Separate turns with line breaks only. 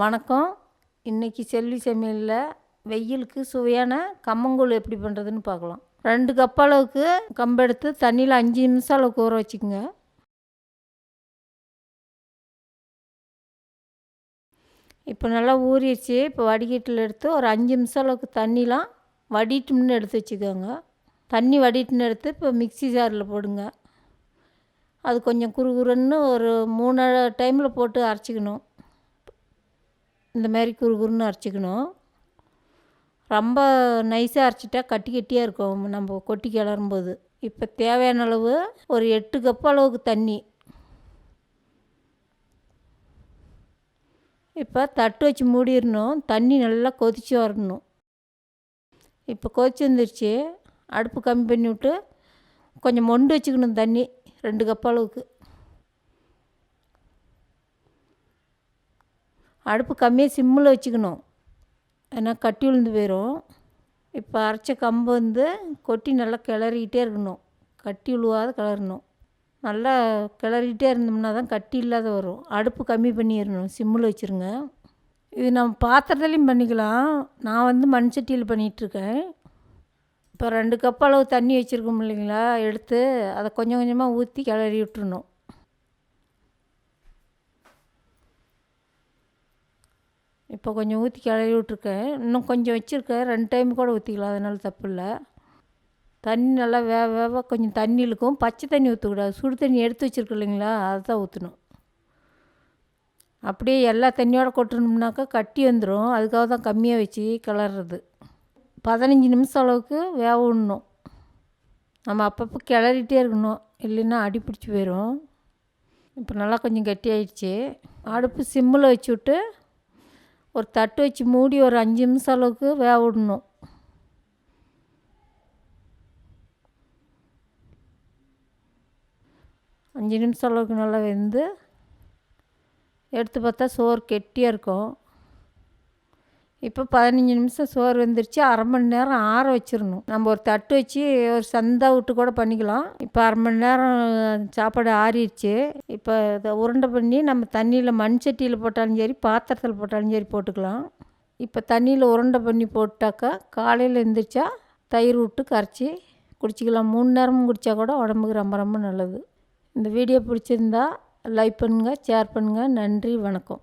வணக்கம். இன்றைக்கி செல்வி சமையலில் வெயிலுக்கு சுவையான கம்மங்கூழ் எப்படி பண்ணுறதுன்னு பார்க்கலாம். ரெண்டு கப் அளவுக்கு கம்பு எடுத்து தண்ணியில் அஞ்சு நிமிஷம் அளவுக்கு ஊற வச்சுக்கோங்க. இப்போ நல்லா ஊறிடுச்சு. இப்போ வடிகட்டில் எடுத்து ஒரு அஞ்சு நிமிஷம் அளவுக்கு தண்ணிலாம் வடிட்டும்னு எடுத்து வச்சுக்கோங்க. தண்ணி வடிட்டுன்னு எடுத்து இப்போ மிக்ஸி ஜாரில் போடுங்க. அது கொஞ்சம் குறுகுறுன்னு ஒரு மூணு டைமில் போட்டு அரைச்சிக்கணும். இந்த மாதிரி குறுகுறுன்னு அரைச்சிக்கணும். ரொம்ப நைஸாக அரைச்சிட்டா கட்டி கட்டியாக இருக்கும் நம்ம கொட்டி கிளறும்போது. இப்போ தேவையான அளவு ஒரு எட்டு கப் அளவுக்கு தண்ணி. இப்போ தட்டு வச்சு மூடிடணும். தண்ணி நல்லா கொதித்து வரணும். இப்போ கொதிச்சு வந்துருச்சு. அடுப்பு கம்மி பண்ணி விட்டு கொஞ்சம் மொண்டு வச்சுக்கணும் தண்ணி. ரெண்டு கப் அளவுக்கு. அடுப்பு கம்மியாக சிம்மில் வச்சுக்கணும். ஏன்னா கட்டி விழுந்து போயிடும் இப்போ அரைச்ச கம்பு வந்து கொட்டி நல்லா கிளறிக்கிட்டே இருக்கணும். கட்டி விழுவாத கிளறணும். நல்லா கிளறிக்கிட்டே இருந்தோம்னா தான் கட்டி இல்லாத வரும். அடுப்பு கம்மி பண்ணிடணும். சிம்மில் வச்சுருங்க. இது நம்ம பாத்திரத்துலேயும் பண்ணிக்கலாம். நான் வந்து மண் சட்டியில் பண்ணிகிட்ருக்கேன். இப்போ ரெண்டு கப் அளவு தண்ணி வச்சுருக்கோம் இல்லைங்களா? எடுத்து அதை கொஞ்சம் கொஞ்சமாக ஊற்றி கிளறி விட்டுருணும் இப்போ கொஞ்சம் ஊற்றி கிளறி விட்ருக்கேன் இன்னும் கொஞ்சம் வச்சுருக்கேன். ரெண்டு டைம் கூட ஊற்றிக்கலாம் அதனால தப்பு இல்லை தண்ணி நல்லா வேக வேக கொஞ்சம் தண்ணி இழுக்கும் பச்சை தண்ணி ஊற்றக்கூடாது சுடு தண்ணி எடுத்து வச்சுருக்கு இல்லைங்களா? அதை தான் ஊற்றணும் அப்படியே எல்லா தண்ணியோட கொட்டணும்னாக்கா கட்டி வந்துடும் அதுக்காக தான் கம்மியாக வச்சு கிளறது பதினஞ்சு நிமிஷம் அளவுக்கு வேக விடணும். நம்ம அப்பப்போ கிளறிட்டே இருக்கணும். இல்லைன்னா அடி பிடிச்சி போயிடும் இப்போ நல்லா கொஞ்சம் கட்டி ஆயிடுச்சு அடுப்பு சிம்மில் வச்சு விட்டு ஒரு தட்டு வச்சு மூடி ஒரு அஞ்சு நிமிஷம் அளவுக்கு வேக விடணும். அஞ்சு நிமிஷம் அளவுக்கு நல்லா வெந்து எடுத்து பார்த்தா சோறு கெட்டியாக இருக்கும். இப்போ பதினஞ்சு நிமிஷம் சோறு வந்துருச்சு அரை மணி நேரம் ஆற வச்சிடணும் நம்ம ஒரு தட்டு வச்சு ஒரு சந்தா விட்டு கூட பண்ணிக்கலாம். இப்போ அரை மணி நேரம் சாப்பாடு ஆறிடுச்சு. இப்போ இதை உருண்டை பண்ணி நம்ம தண்ணியில் மண் சட்டியில் போட்டாலும் சரி பாத்திரத்தில் போட்டாலும் சரி போட்டுக்கலாம். இப்போ தண்ணியில் உருண்டை பண்ணி போட்டாக்கா காலையில் எழுந்திரிச்சா தயிர் விட்டு கரைச்சி குடிச்சிக்கலாம். மூணு நேரமும் குடித்தா கூட உடம்புக்கு ரொம்ப ரொம்ப நல்லது. இந்த வீடியோ பிடிச்சிருந்தா லைக் பண்ணுங்கள் ஷேர் பண்ணுங்கள் நன்றி வணக்கம்.